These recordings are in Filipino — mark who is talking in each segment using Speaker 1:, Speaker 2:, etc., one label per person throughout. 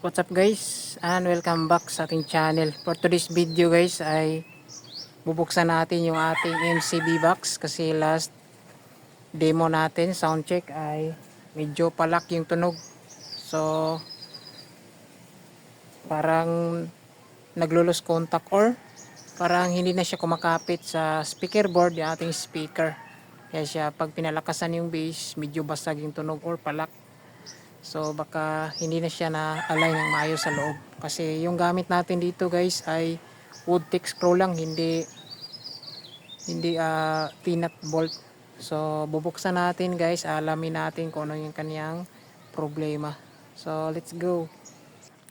Speaker 1: What's up guys and welcome back sa ating channel. For today's video guys ay bubuksan natin yung ating MCB box kasi last demo natin sound check ay medyo palak yung tunog. So parang naglulos contact or parang hindi na siya kumakapit sa speaker board yung ating speaker. Kaya siya pag pinalakasan yung bass medyo basag yung tunog or palak. So baka hindi na siya na align ng maayos sa loob. Kasi yung gamit natin dito guys ay wood thick screw lang, hindi hindi ah, peanut bolt. So bubuksan natin guys, alamin natin kung ano yung kaniyang problema. So let's go.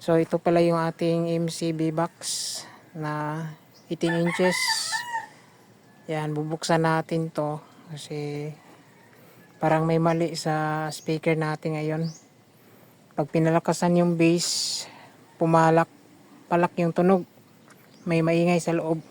Speaker 1: So ito pala yung ating MCB box na 18 inches. Yan, bubuksan natin to kasi parang may mali sa speaker natin ngayon pag pinalakasan yung bass, pumalak, palak yung tunog. May maingay sa loob.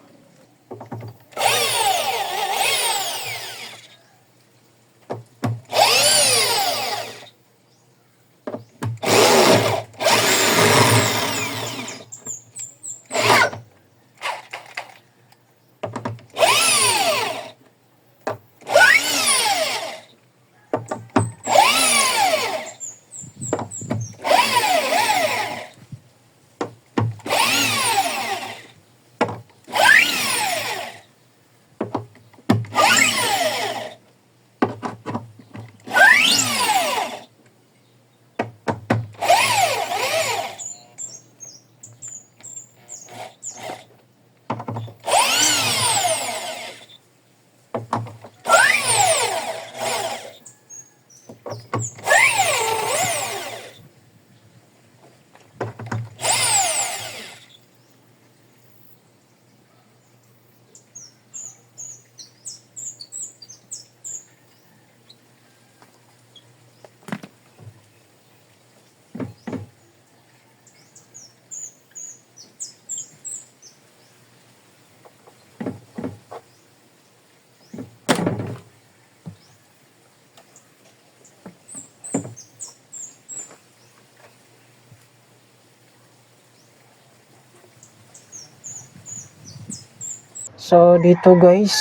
Speaker 1: So dito guys,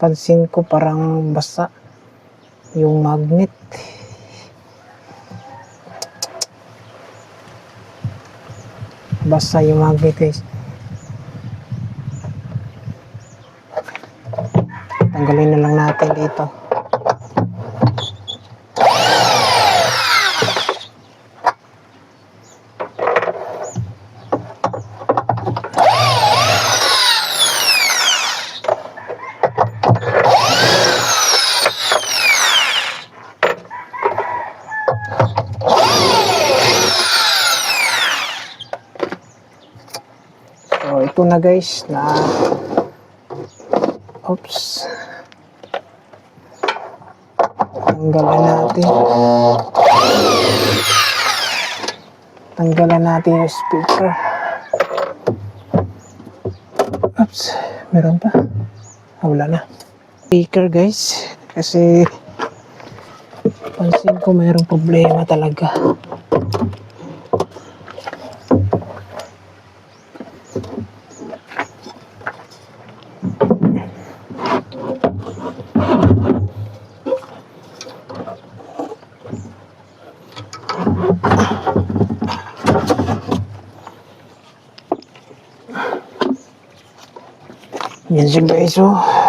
Speaker 1: pansin ko parang basa yung magnet. Basa yung magnet guys. Tanggalin na lang natin dito. So ito na guys na Oops. Tanggalan natin. Tanggalan natin yung speaker. Oops. Meron pa? Ah, wala na. Speaker guys. Kasi pansin ko mayroong problema talaga. Yan siya guys oh. So,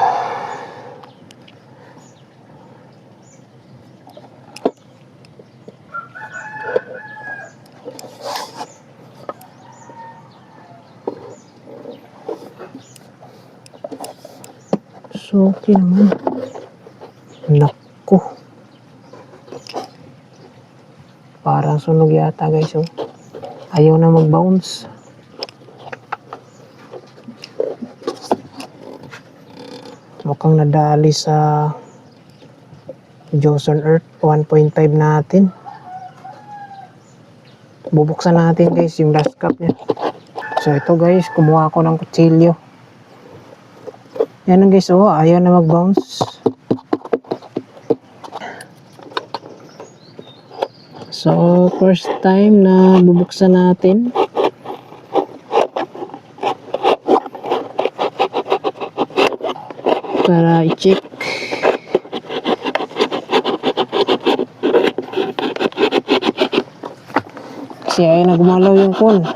Speaker 1: okay naman. Naku. Parang sunog yata guys oh. Ayaw na mag-bounce. mukhang nadali sa Johnson Earth 1.5 natin bubuksan natin guys yung last cup niya so ito guys kumuha ako ng kutsilyo yan guys oh ayaw na mag bounce so first time na bubuksan natin. Para i-check. Kasi ay nagumalaw yung phone.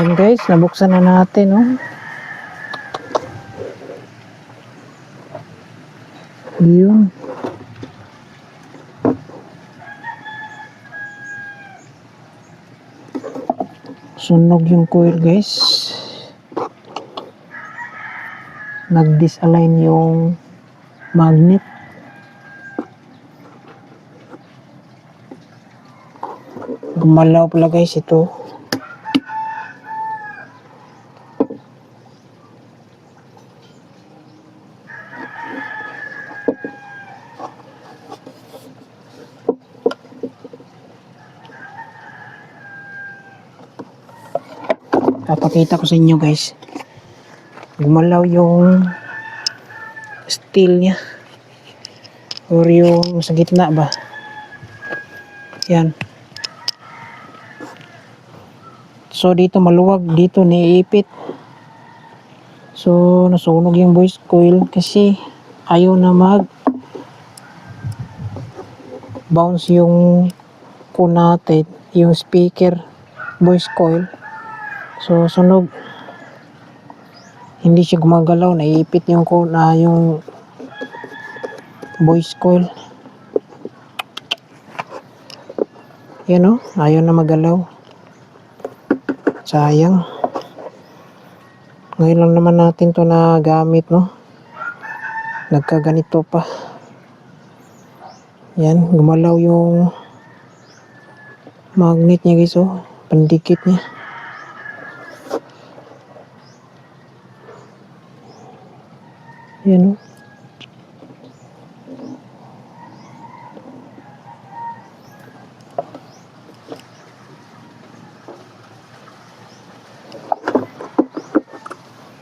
Speaker 1: Ayan guys, nabuksan na natin, oh. Yun. Sunog yung coil guys. Nag-disalign yung magnet. Gumalaw pala guys ito. Papakita ko sa inyo guys. Gumalaw yung steel niya. Or yung sa gitna ba. Yan. So dito maluwag. Dito niipit. So nasunog yung voice coil kasi ayaw na mag bounce yung natin. Yung speaker voice coil. So, sunog. Hindi siya gumagalaw. Naiipit yung, ko na yung voice coil. Yan o. Ayaw na magalaw. Sayang. Ngayon lang naman natin to na gamit, no? Nagkaganito pa. Yan. Gumalaw yung magnet niya guys, oh. Pandikit niya. Yan o.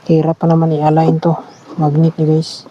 Speaker 1: Hirap pa naman i-align to. Magnet ni guys.